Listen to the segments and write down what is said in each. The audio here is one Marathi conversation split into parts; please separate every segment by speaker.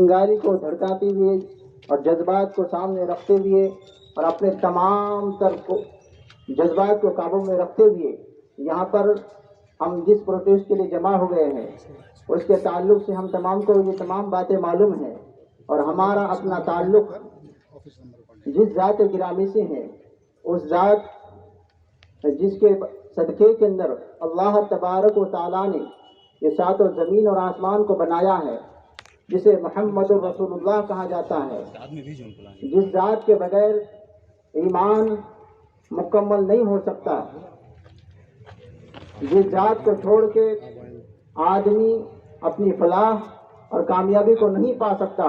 Speaker 1: चिंगारी को धड़काते हुए और जज्बात को सामने रखते हुए और अपने तमाम तर को, जज्बात को काबू में रखते हुए यहाँ पर हम जिस प्रोटेस्ट के लिए जमा हो गए हैं, उसके ताल्लुक से हम तमाम को ये तमाम बातें मालूम हैं और हमारा अपना ताल्लुक जिस ज़ात गिरामी से है, उस ज़ात जिसके सदक़े के अंदर अल्लाह तबारक व ताला ने ये सातों ज़मीन और आसमान को बनाया है जिसे मोहम्मद रसूलुल्लाह कहा जाता है। जिस जात के बगैर ईमान मुकम्मल नहीं हो सकता। जिस जात को छोड़ के आदमी अपनी फलाह और कामयाबी को नहीं पा सकता,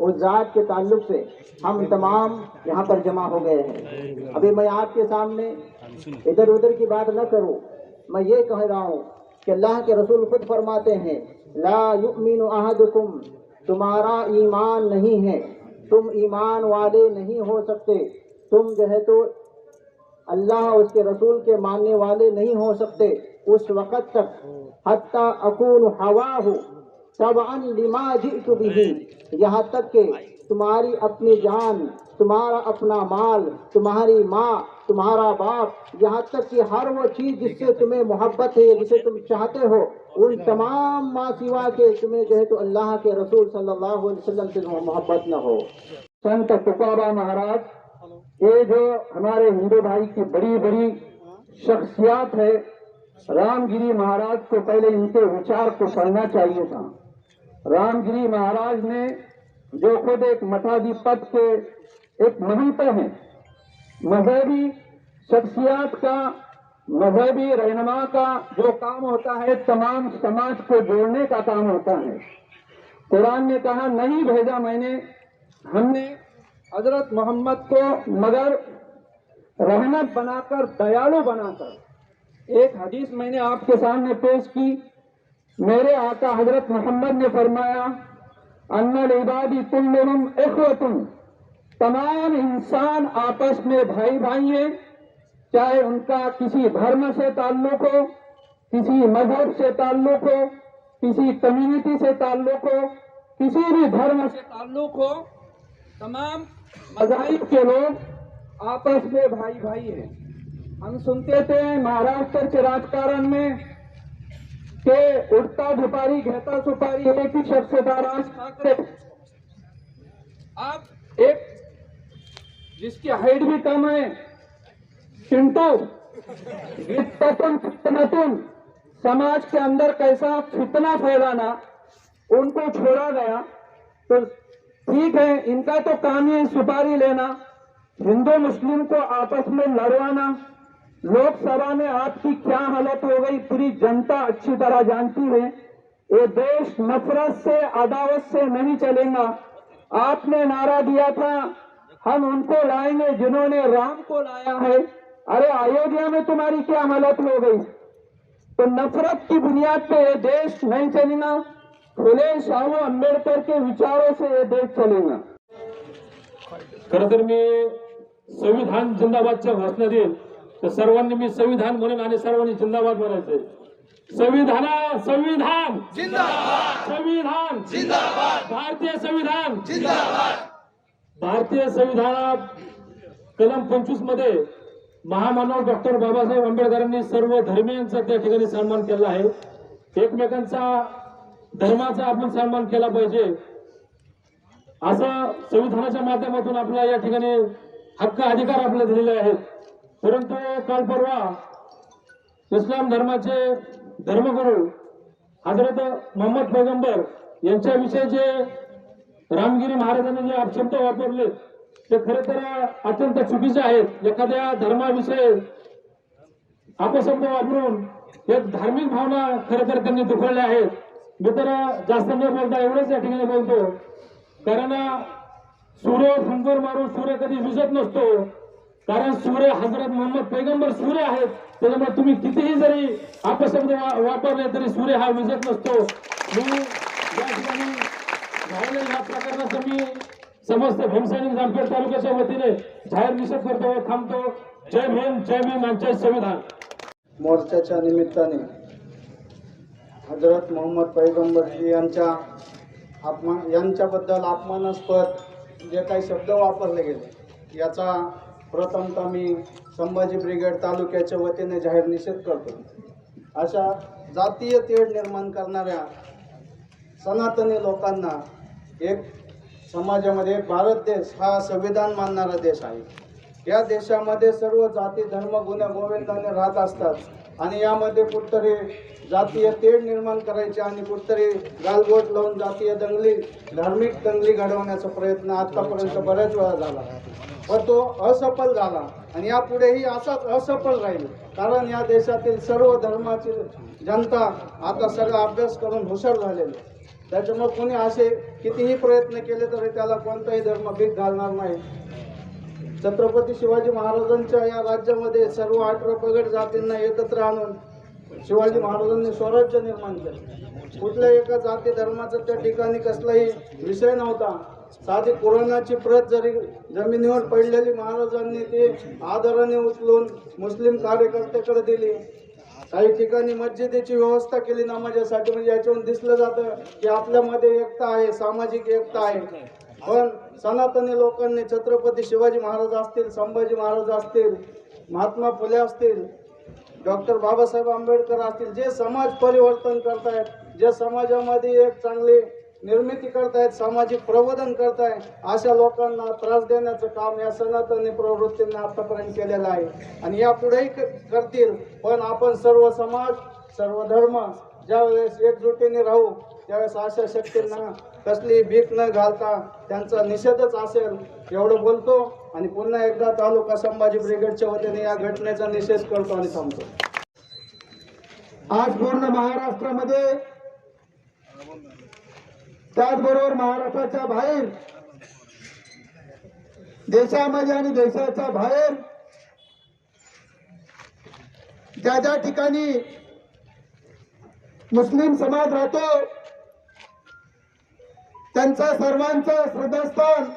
Speaker 1: उस जात के ताल्लुक से हम तमाम यहाँ पर जमा हो गए हैं। अभी मैं आपके सामने इधर उधर की बात न करूँ। मैं ये कह रहा हूँ कि अल्लाह के रसूल खुद फरमाते हैं ला युमिनु अहदुकुम। तुम्हारा ईमान नहीं है। तुम ईमान वाले नहीं हो सकते। तुम जो है तो अल्लाह उसके रसूल के मानने वाले नहीं हो सकते। उस वक़्त तक हत्ता अकून हवा हो तब बिही। यहाँ तक कि तुम्हारी अपनी जान, तुम्हारा अपना माल, तुम्हारी माँ तुम्हारा बाप यहाँ तक कि हर वो चीज़ जिससे तुम्हें मोहब्बत है, जिसे तुम चाहते हो, उन तमाम माँ सिवा के तुम्हें जो है तो अल्लाह के रसूल सल्लल्लाहु अलैहि वसल्लम से मोहब्बत न हो। संत तुकारा महाराज, ये जो हमारे हिंदू भाई की बड़ी बड़ी शख्सियात है, रामगिरी महाराज को पहले इनके विचार को पढ़ना चाहिए था। रामगिरी महाराज ने जो खुद एक मठाधिपत के एक महंत हैं मजहबी शख्सियात का, मजहबी रहनमा का जो काम होता है, तमाम समाज को जोड़ने का काम होता है। कुरान ने कहा, नहीं भेजा मैंने, हमने हज़रत मोहम्मद को मगर रहमत बनाकर, दयालु बनाकर। एक हदीस मैंने आपके सामने पेश की। मेरे आका हज़रत मोहम्मद ने फरमाया, अन्नल इबादी कुल्लुहुम इखवतुन। तमाम इंसान आपस में भाई भाई हैं, चाहे उनका किसी धर्म से ताल्लुक हो, किसी मज़हब से ताल्लुक हो, किसी कम्युनिटी से ताल्लुक हो, किसी भी धर्म से ताल्लुक हो, तमाम मजाहिब के लोग आपस में भाई भाई हैं। हम सुनते थे महाराष्ट्र के राजकारण में के उठता झुपारी घेता सुपारी एक ही शख्स था, राज ठाकरे। अब एक जिसकी हाइट भी कम है, चिंटू वित्ततुन फितनतुन समाज के अंदर कैसा फितना फैलाना, उनको छोड़ा गया। तो ठीक है, इनका तो काम है सुपारी लेना, हिंदू, मुस्लिम को आपस में लड़वाना। लोकसभा में आपकी क्या हालत हो गई, पूरी जनता अच्छी तरह जानती है। ये देश नफरत से, अदावत से नहीं चलेगा। आपने नारा दिया था हम उनको लाएंगे जिन्होंने राम को लाया है। अरे अयोध्या में तुम्हारी क्या हालत हो गई? तो नफरत की बुनियाद पे ये देश नहीं चलेगा। फुले शाहू अम्बेडकर के विचारों से ये देश चलेगा।
Speaker 2: खर तर मी संविधान जिंदाबादच्या घोषणा देईल तर सर्वांनी मी संविधान म्हणून आणि सर्वांनी जिंदाबाद म्हणायचंय. संविधाना संविधान! संविधान! भारतीय संविधान! भारतीय संविधानात कलम पंचवीसमध्ये महामानव डॉक्टर बाबासाहेब आंबेडकरांनी सर्व धर्मियांचा त्या ठिकाणी सन्मान केला आहे. एकमेकांचा धर्माचा आपण सन्मान केला पाहिजे. असं संविधानाच्या माध्यमातून आपला या ठिकाणी हक्क अधिकार आपल्याला दिलेले आहेत. परंतु काल परवा इस्लाम धर्माचे धर्मगुरू हजरत मोहम्मद पैगंबर यांच्याविषयी जे रामगिरी महाराजांनी जे अपशब्द वापरले ते खरे तर अत्यंत चुकीचे आहेत. एखाद्या धर्माविषयी अपशब्द वापरून एक धार्मिक भावना खर तर त्यांनी दुखवल्या आहेत. मी तर जास्त न बोलता एवढंच या ठिकाणी बोलतो. कारण सूर्य फुंकर मारून सूर्य कधी विजत नसतो. कारण सूर्य हजरत मोहम्मद पैगंबर सूर्य आहेत. त्याच्यामुळे तुम्ही कितीही जरी अपशब्द वा- वापरले तरी सूर्य हा विजत नसतो. मी या ठिकाणी झालेल्या या मी समस्त भीमसैनिक जामखेड तालुक्याच्या वतीने जाहीर निषेध करतो व थांबतो. जय भीम जय भीम आमचे संविधान.
Speaker 3: मोर्चाच्या निमित्ताने हजरत मोहम्मद पैगंबरजी यांच्या अपमान यांच्याबद्दल अपमानास्पद जे काही शब्द वापरले गेले याचा प्रथमतः मी संभाजी ब्रिगेड तालुक्याच्या वतीने जाहीर निषेध करतो. अशा जातीय तेढ निर्माण करणाऱ्या सनातनी लोकांना एक समाजामध्ये एक भारत देश हा संविधान मानणारा देश आहे. या देशामध्ये सर्व जाती धर्म गुन्हे गोविंदाने राहत असतात. आणि यामध्ये कुठतरी जातीय तेढ निर्माण करायचे आणि कुठतरी गालबोट लावून जातीय दंगली धार्मिक दंगली घडवण्याचा प्रयत्न आतापर्यंत बऱ्याच वेळा झाला. पण तो असफल झाला आणि यापुढेही असाच असफल राहील. कारण या देशातील सर्व धर्माची जनता आता सगळा अभ्यास करून हुशार झालेली आहे. त्याच्यामुळे कोणी असे कितीही प्रयत्न केले तरी त्याला कोणताही धर्म भीक घालणार नाही. छत्रपती शिवाजी महाराजांच्या या राज्यामध्ये सर्व अठरा पगड जातींना एकत्र आणून शिवाजी महाराजांनी स्वराज्य निर्माण केलं. कुठल्या एका जाती धर्माचा त्या ठिकाणी कसलाही विषय नव्हता. साधी कोरोनाची प्रत जरी जमिनीवर पडलेली महाराजांनी ती आदराने उचलून मुस्लिम कार्यकर्त्याकडे दिली. काही ठिकाणी मस्जिदीची व्यवस्था केली नमाजासाठी म्हणजे याच्यावरून दिसलं जातं की आपल्यामध्ये एकता आहे सामाजिक एकता आहे. पण सनातनी लोकांनी छत्रपती शिवाजी महाराज असतील संभाजी महाराज असतील महात्मा फुले असतील डॉक्टर बाबासाहेब आंबेडकर असतील जे समाज परिवर्तन करतायत जे समाजामध्ये एक चांगली निर्मिती करतायत सामाजिक प्रबोधन करतायत अशा लोकांना त्रास देण्याचं काम या सनातनी प्रवृत्तींनी आतापर्यंत केलेलं आहे. आणि यापुढेही करतील पण आपण सर्व समाज सर्व धर्म ज्यावेळेस एकजुटीने राहू त्यावेळेस अशा शक्तींना कसली भीक न घालता त्यांचा निषेधच असेल एवढं बोलतो. आणि पुन्हा एकदा तालुका संभाजी ब्रिगेडच्या वतीने या घटनेचा निषेध करतो आणि थांबतो.
Speaker 4: आज पूर्ण महाराष्ट्रामध्ये त्याचबरोबर महाराष्ट्राच्या बाहेर देशामध्ये आणि देशाच्या बाहेर ज्या ज्या ठिकाणी मुस्लिम समाज राहतो त्यांचं सर्वांचं श्रद्धास्थान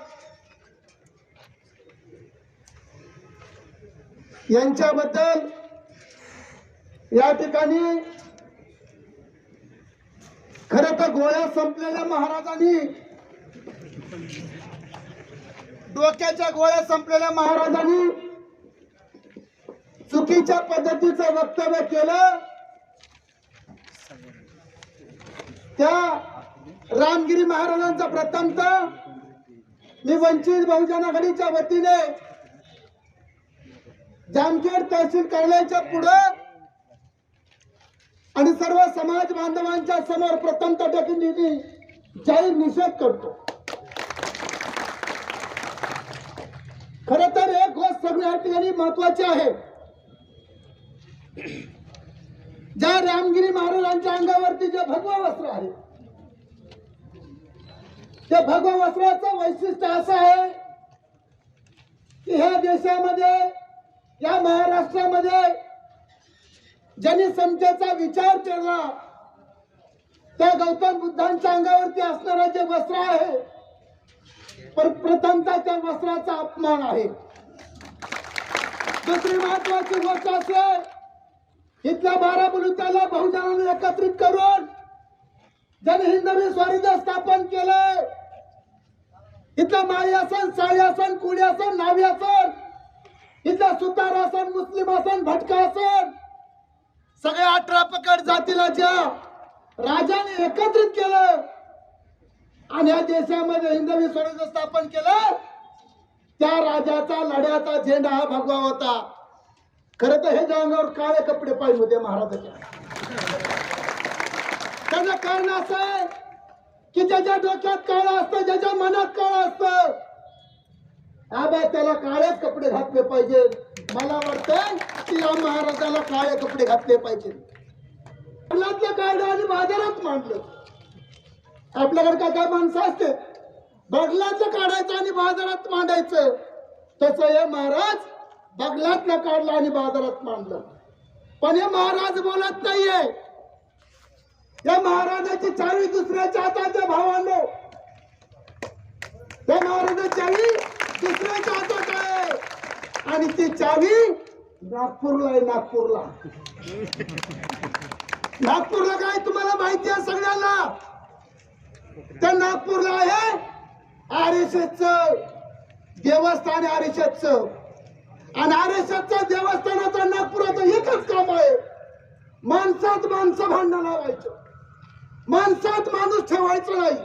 Speaker 4: यांच्याबद्दल या ठिकाणी खर तर गोळ्या संपलेल्या महाराजांनी. डोक्याच्या गोळ्या संपलेल्या महाराजांनी चुकीच्या पद्धतीचं वक्तव्य केलं. त्या रामगिरी महाराजांचा प्रथमत मी वंचित बहुजन आघाडीच्या वतीने जामखेड तहसील कार्यालयाच्या पुढं आणि सर्व समाज बांधवांच्या समोर प्रथम टक्के जाहीर निषेध करतो. खर तर एक गोष्ट सगळ्या ठिकाणी महत्वाची आहे ज्या रामगिरी महाराजांच्या अंगावरती जे भगवा वस्त्र आहे त्या भगवा वस्त्राचं वैशिष्ट्य असं आहे की ह्या देशामध्ये या महाराष्ट्रामध्ये ज्यांनी समतेचा विचार केला त्या गौतम बुद्धांच्या अंगावरती असणारं जे वस्त्र आहे पण प्रथमतः त्या वस्त्राचा अपमान आहे. दुसरी महत्वाची गोष्ट असेल इथल्या बारा बुलुत्याला बहुजनांनी एकत्रित करून ज्यांनी हिंदवी स्वराज्य स्थापन केलंय इथलं माई आसन साळी आसन कुडी आसन नावी इथलं सुतार मुस्लिम आसन भटकासन सगळ्या अठरा पकड जातीला ज्या राजाने एकत्रित केलं. आणि या देशामध्ये हिंदवी स्वराज्य स्थापन केलं. त्या राजाचा लढ्याचा झेंडा हा भगवा होता. खरं तर हे अंगावर काळे कपडे पाहिजे होते महाराजाच्या. त्याचं कारण असं आहे की ज्याच्या डोक्यात काळं असतं ज्याच्या मनात काळं असतं आबा त्याला काळेच कपडे घातले पाहिजे मला वाटतंय या महाराजाला काळे कपडे घातले पाहिजे. बगलातलं काढलं आणि बाजारात मांडलं. आपल्याकडे काय काय माणसं असते बगलातलं काढायचं आणि बाजारात मांडायचं. तसं हे महाराज बगलातलं काढलं आणि बाजारात मांडलं. पण हे महाराज बोलत नाहीये. या महाराजाची चावी दुसऱ्याच्या हाताच्या भावानं. भावांनो त्या महाराजाची चावी दुसऱ्याच्या हातात आहे. आणि ती चावी नागपूरला आहे नागपूरला. नागपूरला काय तुम्हाला माहिती आहे सगळ्यांना? त्या नागपूरला आहे आरएसएसच देवस्थान आरएसएसच. आणि आरएसएसचं देवस्थानाचं नागपुराचं एकच काम आहे. माणसात माणसं भांडण लावायचं. माणसात माणूस ठेवायचं नाही.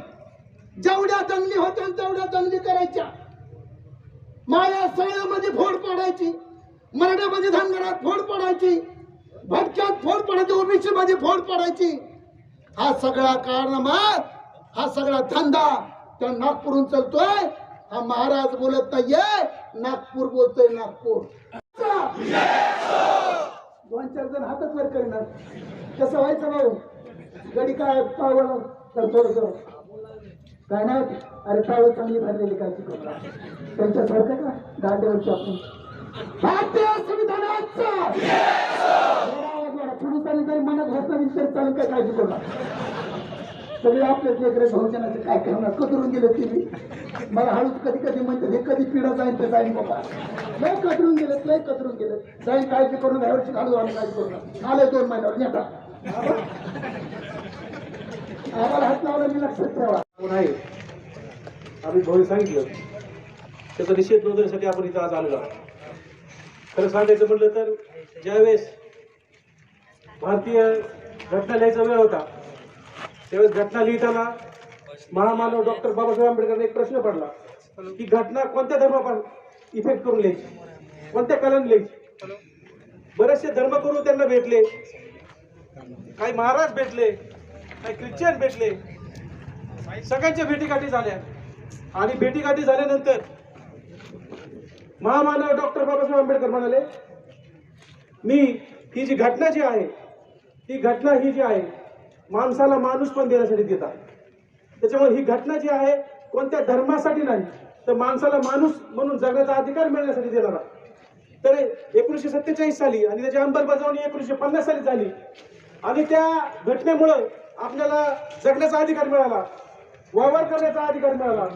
Speaker 4: जेवढ्या दंगली होत्या तेवढ्या दंगली करायच्या. माया सगळ्यामध्ये फोड पाडायची. मराठ्यामध्ये धनगरात फोड पडायची. भटक्यात फोड पडायची उर्मिशीमध्ये फोड पडायची. हा सगळा कारनामा हा सगळा धंदा त्या नागपूरहून चालतोय. हा महाराज बोलत नाहीये नागपूर बोलतोय नागपूर. दोन चार जण हातच वर करणार. कसं व्हायचं भाऊ? गडी काय पावलं? तर थोडस काय नाही अरे पावलं चांगली भरलेली काय चुकत त्यांच्यासारखं का? दांड्यावरची आपण भारतीय संविधानाचा. पोलिसांनी जरी मनात घोषणा विचार चालू काय काळजी करू सगळे आपले लेकरे बहुजनाचे काय करणार? कतरून गेले ते मला हळूच कधी कधी म्हणते हे कधी पिढा जाईन ते जाईन बाबा. लय कतरून गेले लय कतरून गेले जाईन काळजी करून ह्या वर्षी घालू आम्ही काळजी करून आले दोन महिन्यावर नेता. आम्हाला हात लावला मी लक्षात ठेवा.
Speaker 5: कोण आम्ही भाऊ सांगितलं. त्याचा निषेध नोंदवण्यासाठी आपण इथं आज आलेलो आहोत. खरं सांगायचं म्हटलं तर ज्यावेळेस भारतीय घटना लिहायचा वेळ होता त्यावेळेस घटना लिहिताना महामानव डॉक्टर बाबासाहेब आंबेडकरने एक प्रश्न पडला की घटना कोणत्या धर्मापासून इफेक्ट करून लिहायची कोणत्या कलाने लिहायची? बरेचसे धर्मगुरू त्यांना भेटले काही महाराज भेटले काही ख्रिश्चन भेटले सगळ्यांच्या भेटीगाठी झाल्या. आणि भेटीगाठी झाल्यानंतर महामानव डॉक्टर बाबासाहेब आंबेडकर म्हणाले मी ही जी घटना जी आहे ही घटना ही जी आहे माणसाला माणूस पण देण्यासाठी देतात. त्याच्यामुळे ही घटना जी आहे कोणत्या धर्मासाठी नाही तर माणसाला माणूस म्हणून जगण्याचा अधिकार मिळण्यासाठी देणारा. तर एकोणीसशे सत्तेचाळीस साली आणि त्याची अंमलबजावणी एकोणीसशे पन्नास साली झाली. आणि त्या घटनेमुळं आपल्याला जगण्याचा अधिकार मिळाला. वावर करण्याचा अधिकार मिळाला.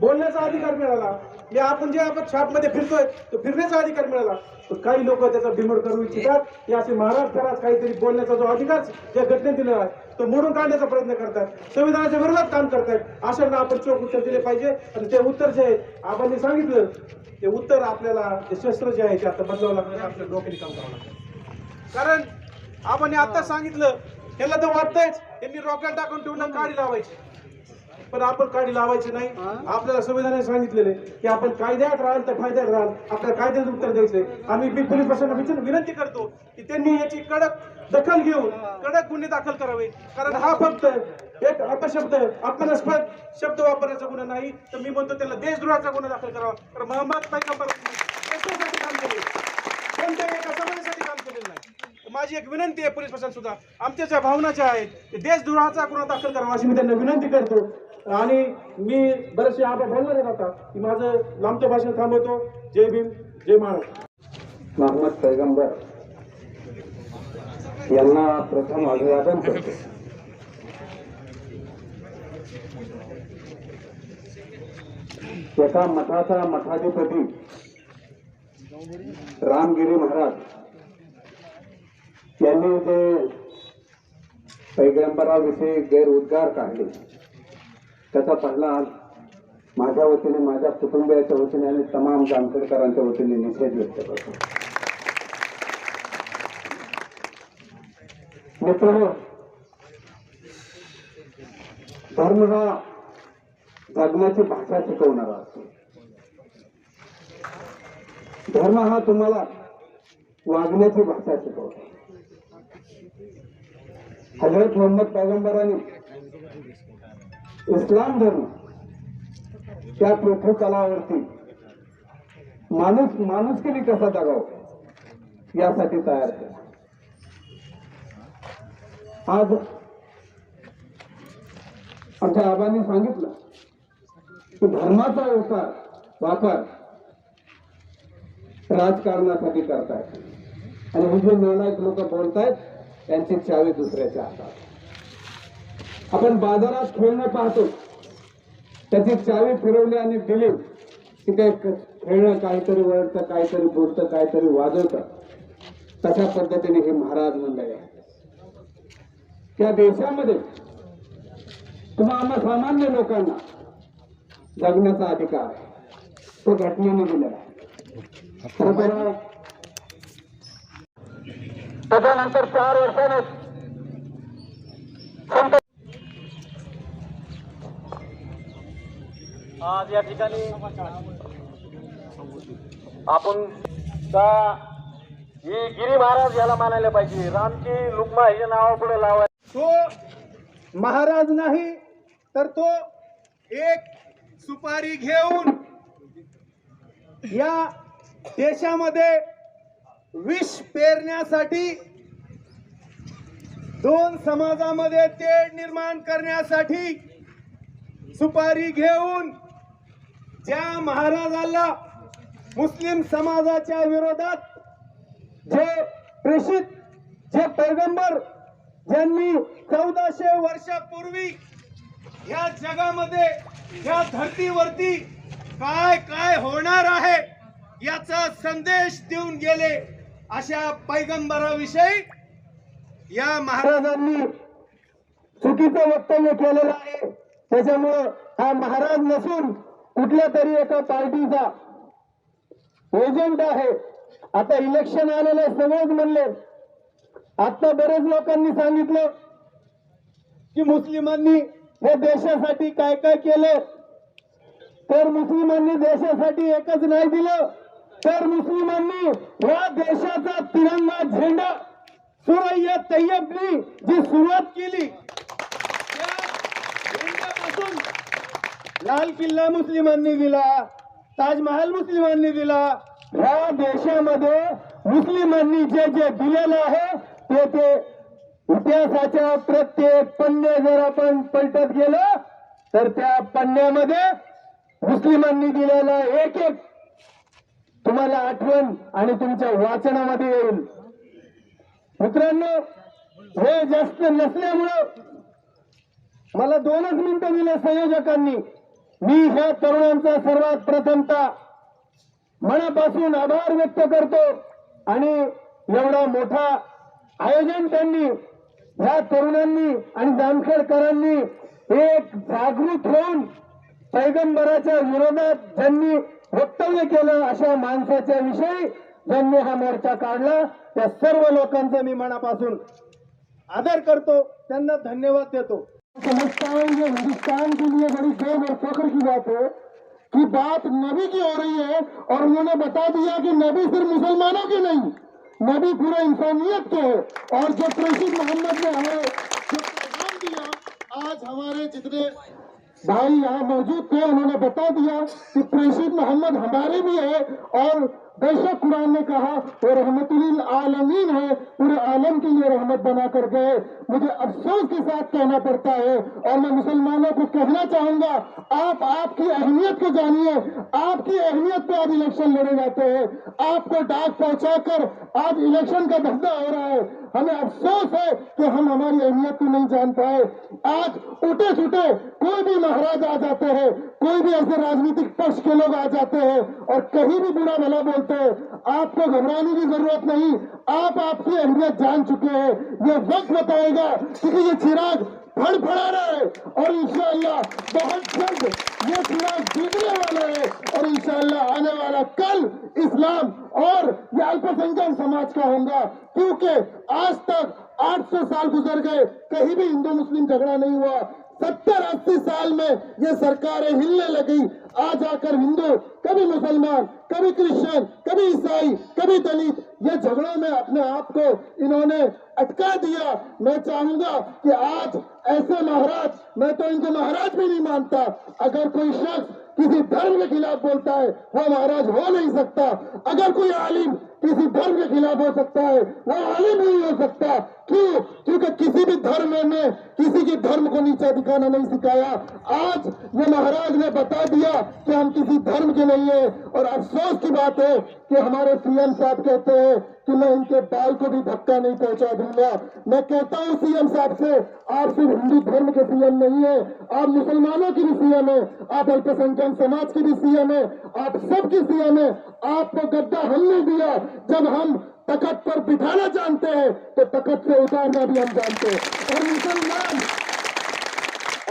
Speaker 5: बोलण्याचा अधिकार मिळाला. म्हणजे आपण जे आपण छापमध्ये फिरतोय तो फिरण्याचा अधिकार मिळाला. तर काही लोक त्याचा बिमोड करू इच्छितात. या असे महाराज काहीतरी बोलण्याचा जो अधिकार या घटनेत दिलेला आहे तो मोडून काढण्याचा प्रयत्न करतात. संविधानाच्या विरोधात काम करतायत अशांना आपण चोख उत्तर दिले पाहिजे. आणि ते उत्तर जे आहे आपण सांगितलं ते उत्तर आपल्याला ते शस्त्र जे आहे ते आता बदलावं लागणार आपल्या डोक्याने काम करावं लागतं कारण आपण हे आता सांगितलं यांना तर वाटतंयच यांनी रॉकेट टाकून ठेवून गाडी लावायची. पण आपण काडी लावायची नाही. आपल्याला संविधानाने सांगितलेले की आपण कायद्यात राहाल तर फायद्यात राहाल. आपल्या कायद्यात उत्तर द्यायचंय. आम्ही बी पोलीस प्रशासनाला विनंती करतो की त्यांनी याची कडक दखल घेऊन कडक गुन्हे दाखल करावे. कारण हा फक्त एक अपशब्द अपमानास्पद शब्द वापरण्याचा गुन्हा नाही. तर मी म्हणतो त्याला देशद्रोहाचा गुन्हा दाखल करावा. कारण मोहम्मद पैगंबर देशासाठी काम केले कोणत्याही एका समाजासाठी काम केलेलं नाही. माझी एक विनंती आहे पोलीस प्रशासन सुद्धा आमच्या ज्या भावना ज्या आहेत देशद्रोहाचा गुन्हा दाखल करावा अशी मी त्यांना विनंती करतो. आणि मी बरेचसे आपण बोलणार आहेत आता की माझं लांबचं भाषण थांबवतो. जय भीम जय महाराज.
Speaker 6: मोहम्मद पैगंबर यांना प्रथम अभिवादन करतो. एका मठाचा मठाधिपती रामगिरी महाराज यांनी जे पैगंबराविषयी गैरउद्गार काढले. त्याचा पहिला माझ्या वतीने माझ्या कुटुंबियाच्या वतीने आणि तमाम जामखेडकरांच्या वतीने निषेध व्यक्त करतो. मित्र धर्म हा जगण्याची भाषा शिकवणारा असतो. धर्म हा तुम्हाला वागण्याची भाषा शिकवतो. हजरत मोहम्मद पैगंबरांनी इस्लाम धर्म त्या पृथ्वीतलावरती माणूस माणुसकीने कसा जगाव? यासाठी तयार केला. आज आमच्या आबांनी सांगितलं की धर्माचा व्यवसाय वापर राजकारणासाठी करतायत. आणि हे जे नालायक लोक बोलतायत त्यांची चावी दुसऱ्याच्या हातात. आपण बाजारात खेळणं पाहतो. त्याची चावी फिरवली आणि दिली. की ते खेळणं काहीतरी वळतं काहीतरी बोलतं काहीतरी वाजवतं. तशा पद्धतीने हे महाराज मंडळी आहे त्या देशामध्ये किंवा आम्हा सामान्य लोकांना जगण्याचा अधिकार आहे. तो घटनेने दिलेला आहे. खरं त्याच्यानंतर चार वर्षाने
Speaker 7: आज या ठिकाणी आपण का ही गिरी महाराज याला मानायला पाहिजे. रामची लुकमा हे नावापुढे लावाय
Speaker 8: तो महाराज नाही तर तो एक सुपारी घेऊन या देशामध्ये विष पेरण्यासाठी दोन समाजामध्ये तेढ निर्माण करण्यासाठी सुपारी घेऊन ज्या महाराजाला मुस्लिम समाजाच्या विरोधात जे प्रेषित जे पैगंबर ज्यांनी चौदाशे वर्षापूर्वी या जगामध्ये या धर्तीवरती काय काय होणार आहे याचा संदेश देऊन गेले अशा पैगंबराविषयी या महाराजांनी चुकीचं वक्तव्य केलेलं आहे. त्याच्यामुळं हा महाराज नसून कुठल्या तरी एका पार्टीचा एजंट आहे. आता इलेक्शन आलेलं सगळेच म्हणले. आता बरेच लोकांनी सांगितलं की मुस्लिमांनी हे देशासाठी काय काय केलं? तर मुस्लिमांनी देशासाठी एकच नाही दिलं. तर मुस्लिमांनी या देशाचा तिरंगा झेंडा सुरैया तय्यबनी जी सुरुवात केली. त्या झेंड्यापासून लाल किल्ला मुस्लिमांनी दिला ताजमहाल मुस्लिमांनी दिला. ह्या देशामध्ये मुस्लिमांनी जे जे दिलेलं आहे ते ते इतिहासाच्या प्रत्येक पन्ने जर आपण पलटत गेलो तर त्या पन्न्यामध्ये मुस्लिमांनी दिलेला एक एक तुम्हाला आठवण आणि तुमच्या वाचनामध्ये येईल. मित्रांनो हे जास्त नसल्यामुळं मला दोनच मिनिटं दिले संयोजकांनी. मी ह्या तरुणांचा सर्वात प्रथमता मनापासून आभार व्यक्त करतो आणि एवढा मोठा आयोजन त्यांनी ह्या तरुणांनी आणि जामखेडकरांनी एक जागृत होऊन पैगंबराच्या विरोधात ज्यांनी वक्तव्य केलं अशा माणसाच्या विषयी ज्यांनी हा मोर्चा काढला त्या सर्व लोकांचा मी मनापासून आदर करतो त्यांना धन्यवाद देतो.
Speaker 9: समझता है ये हिंदुस्तान के लिए बड़ी गर्व और फख्र की बात है कि बात नबी की हो रही है और उन्होंने बता दिया कि नबी सिर्फ़ मुसलमानों के नहीं, नबी पूरे इंसानियत के है और जो प्रेषित मोहम्मद ने हमें जो पैगाम दिया आज हमारे जितने भाई यहाँ मौजूद थे, उन्होंने बता दिया कि प्रेषित मोहम्मद हमारे भी है और बेशक कुरान ने कहा वो रहमत आलमीन है, पूरे आलम के लिए रहमत बना कर गए। मुझे अफसोस के साथ कहना पड़ता है और मैं मुसलमानों को कहना चाहूँगा, आप आपकी अहमियत को जानिए। आपकी अहमियत पे आज इलेक्शन लड़े जाते हैं। आपको डाक पहुंचाकर आज इलेक्शन का धंधा हो रहा है। हमें अफसोस है कि हम हमारी अहमियत को नहीं जान पाए। आज उठे सुटे कोई भी महाराज आ जाते हैं, कोई भी ऐसे राजनीतिक पक्ष के लोग आ जाते हैं और कहीं भी बुरा भला बोलते हैं, आपको घबराने की ज़रूरत नहीं। आप आपकी अहमियत जान चुके हैं। ये वक्त बताएगा क्योंकि ये चिराग फड़फड़ा रहा है और इंशाल्लाह बहुत जल्द ये चिराग बुझने वाला है और इंशाल्लाह आने वाला कल इस्लाम और ये अल्पसंख्यक समाज का होगा, क्योंकि आज तक 800 साल गुजर गए, कहीं भी हिंदू मुस्लिम झगड़ा नहीं हुआ। सत्तर, अस्सी साल में ये सरकारें हिलने लगी। आज आकर हिंदू, कभी मुसलमान, कभी क्रिश्चियन, कभी ईसाई कभी दलित ये झगड़ों में अपने आप को इन्होंने अटका दिया। मैं चाहूँगा कि आज ऐसे महाराज, मैं तो इनको महाराज भी नहीं मानता। अगर कोई शख्स किसी धर्म के खिलाफ बोलता है वो महाराज हो नहीं सकता। अगर कोई आलिम किसी धर्म के खिलाफ हो सकता है वो आलिम नहीं हो सकता। क्यों क्योंकि किसी भी धर्म में किसी के धर्म को नीचा दिखाना नहीं सिखाया। आज ये महाराज ने बता दिया कि हम किसी धर्म के नहीं है और अफसोस की बात है कि हमारे सीएम साहब कहते हैं कि मैं इनके बाल को भी धक्का नहीं पहुँचा दूँगा। मैं कहता हूँ सीएम साहब से, आप सिर्फ़ हिंदू धर्म के सीएम नहीं है, आप मुसलमानों की भी सीएम है, आप अल्पसंख्यक समाज की भी सीएम है, आप सबकी सीएम है। आपको गद्दा हमने दिया जब हम तखत पर बिठाना जानते हैं तो तखत से उतारना भी हम जानते हैं। और मुसलमान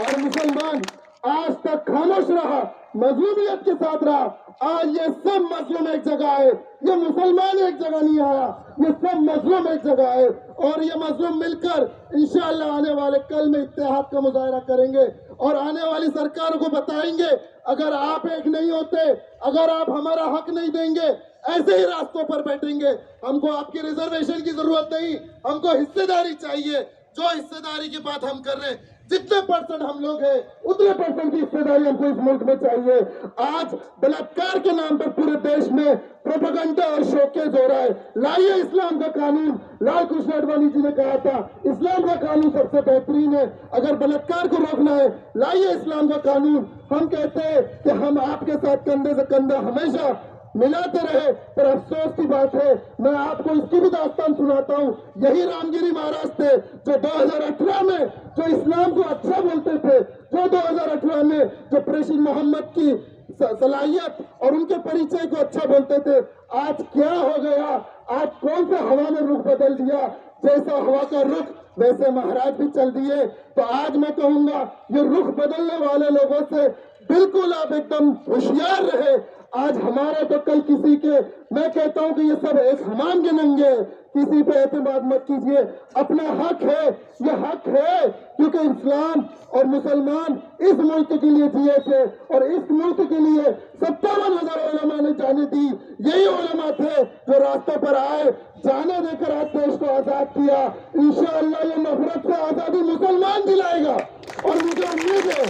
Speaker 9: और मुसलमान, आज तक खामोश रहा, मजलूमियत के साथ रहा। आज ये सब मजलूम एक जगह है ये मुसलमान एक जगह नहीं आया, ये सब मजलूम एक जगह है और ये मजलूम मिलकर इंशाल्लाह आने वाले कल में इत्तेहाद का मुजाहरा करेंगे। और आने वाली सरकार को बताएँगे, अगर आप एक नहीं होते, अगर आप हमारा हक नहीं देंगे, ऐसे ही रास्तों पर बैठेंगे। हमको आपकी रिजर्वेशन की ज़रूरत नहीं, हमको हिस्सेदारी चाहिए। जो हिस्सेदारी की बात हम कर रहे हैं जितने परसेंट हम लोग हैं, उतने परसेंट की हिस्सेदारी हमको इस मुल्क में चाहिए। आज बलात्कार के नाम पर पूरे देश में प्रोपेगेंडा और शोकेज हो रहा है। लाइए इस्लाम का कानून। लाल कृष्ण अडवाणी जी ने कहा था, इस्लाम का कानून सबसे बेहतरीन है। अगर बलात्कार को रोकना है, लाइए इस्लाम का कानून। हम कहते हैं कि हम आपके साथ कंधे से कंधा हमेशा मिलाते रहे, पर अफसोस की बात है, मैं आपको इसकी भी दास्तान सुनाता हूँ। यही रामगिरी महाराज थे, जो 2018 में जो इस्लाम को अच्छा बोलते थे, जो 2018 में जो प्रेसिडेंट मोहम्मद की सलाहियत और उनके परिचय को अच्छा बोलते थे, आज क्या हो गया? आज कौन सा हवा ने रुख बदल दिया? जैसा हवा का रुख, वैसे महाराज भी चल दिए। तो आज मैं कहूँगा, ये रुख बदलने वाले लोगों से बिल्कुल आप एकदम होशियार रहे। आज हमारे तो कल किसी के, मैं कहता हूँ कि ये सब एक हमाम के नंगे किसी पे एतमाद मत कीजिए। अपना हक है, ये हक है, क्योंकि इस्लाम और मुसलमान इस मुल्क के लिए जिए थे और इस मुल्क के लिए सत्तावन हज़ार उलमा ने जाने दी। यही उलमा थे जो रास्ते पर आए, जाने देकर आज देश को आज़ाद किया। इंशाअल्लाह ये नफरत से आज़ादी मुसलमान दिलाएगा। और मुझे उम्मीद है,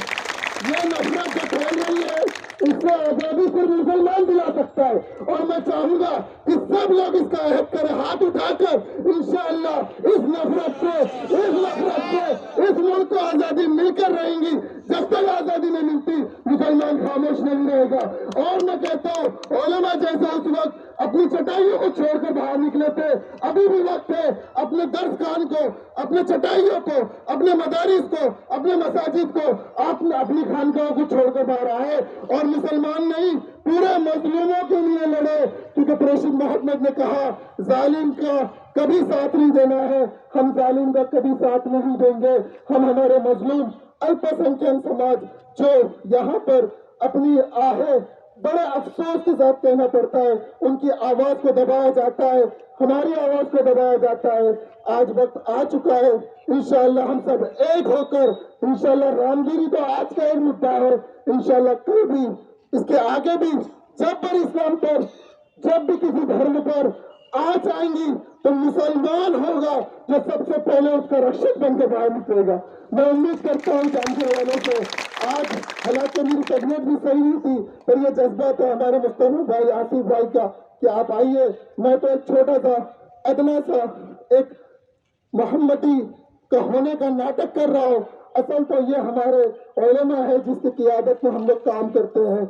Speaker 9: ये नफरत जो फैल रही है इससे आज़ादी सिर्फ़ मुसलमान दिला सकता है। और मैं चाहूँगा कि सब लोग इसका अहद करें, हाथ उठाकर शह इस नफरत से, इस नफरत से, इस मुल्क को आज़ादी मिलकर रहेंगी। जब तक आज़ादी नहीं मिलती, मुसलमान खामोश नहीं रहेगा। और मैं कहता हूँ, ओलमा जैसा उस वक्त अपनी चटाइयों को छोड़कर बाहर निकले थे, अभी भी वक्त है अपने दर्ज खान को, अपने चटाइयों को, अपने मदारिस को, अपने मसाजिद को आप अपनी खानकाहों को छोड़कर बाहर आए। और मुसलमान नहीं, पूरे मजलूमों के लिए लड़े, क्योंकि प्रेसिडेंट मोहम्मद ने कहा, जालिम का कभी साथ नहीं देना है, हम जालिम का कभी साथ नहीं देंगे, हम हमारे मजलूम अल्पसंख्यक समाज जो यहाँ पर अपनी आहे, बड़े अफसोस के साथ कहना पड़ता है, उनकी आवाज़ को दबाया जाता है, हमारी आवाज़ को दबाया जाता है। आज वक्त आ चुका है, इंशाल्लाह हम सब एक होकर, इंशाल्लाह रामगिरी तो आज का एक मुद्दा है, इंशाल्लाह कल भी, इसके आगे भी, जब पर इस्लाम पर, जब भी किसी धर्म पर आज आएँगी तो मुसलमान होगा जो सबसे पहले उसका रक्षक बनकर बाहर निकलेगा। मैं उम्मीद करता हूँ जानने वालों से आज हालाँकि मेरी तबीयत भी सही नहीं थी, पर ये जज्बा था हमारे मुस्तफ़ा भाई, आसिफ भाई का, कि आप आइए। मैं तो एक छोटा सा, अदना सा, एक मोहम्मदी का होने का नाटक कर रहा हूँ। असल तो ये हमारे ओलमा है जिसकी कियादत में हम लोग काम करते हैं।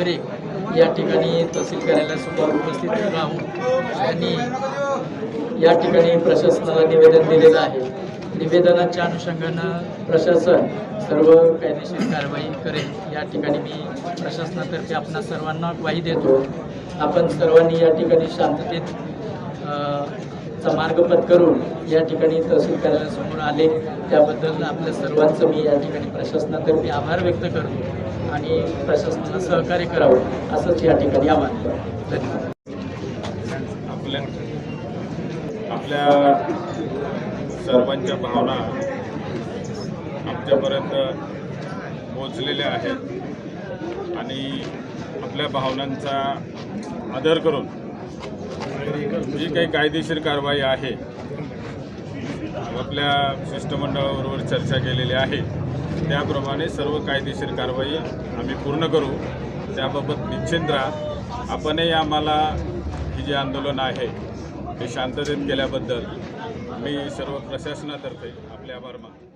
Speaker 10: नागरिक या ठिकाणी तहसील कार्यालयासमोर उपस्थित राहून आणि या ठिकाणी प्रशासनाला निवेदन दिलेलं आहे. निवेदनाच्या अनुषंगानं प्रशासन सर्व कायदेशीर कारवाई करेल. या ठिकाणी मी प्रशासनातर्फे आपणा सर्वांना ग्वाही देतो. आपण सर्वांनी या ठिकाणी शांततेत चा मार्ग करून या ठिकाणी तहसील कार्यालयासमोर आले. त्याबद्दल आपल्या सर्वांचं मी या ठिकाणी प्रशासनातर्फे आभार व्यक्त करतो आणि प्रशासनाला सहकार्य करावं असंच या ठिकाणी आवाहन करतो. धन्यवाद.
Speaker 11: आपल्या आपल्या सर्वांच्या भावना आमच्यापर्यंत पोचलेल्या आहेत. आणि आपल्या भावनांचा आदर करून जी काही कायदेशीर कारवाई आहे आपल्या शिष्टमंडळाबरोबर चर्चा केलेली आहे त्याप्रमाणे सर्व कायदेशीर कारवाई आम्ही पूर्ण करू. त्याबाबत निश्चिंत राहा. आपणही आम्हाला ही जे आंदोलन आहे ते शांततेत केल्याबद्दल मी सर्व प्रशासनातर्फे आपले आभार मानतो.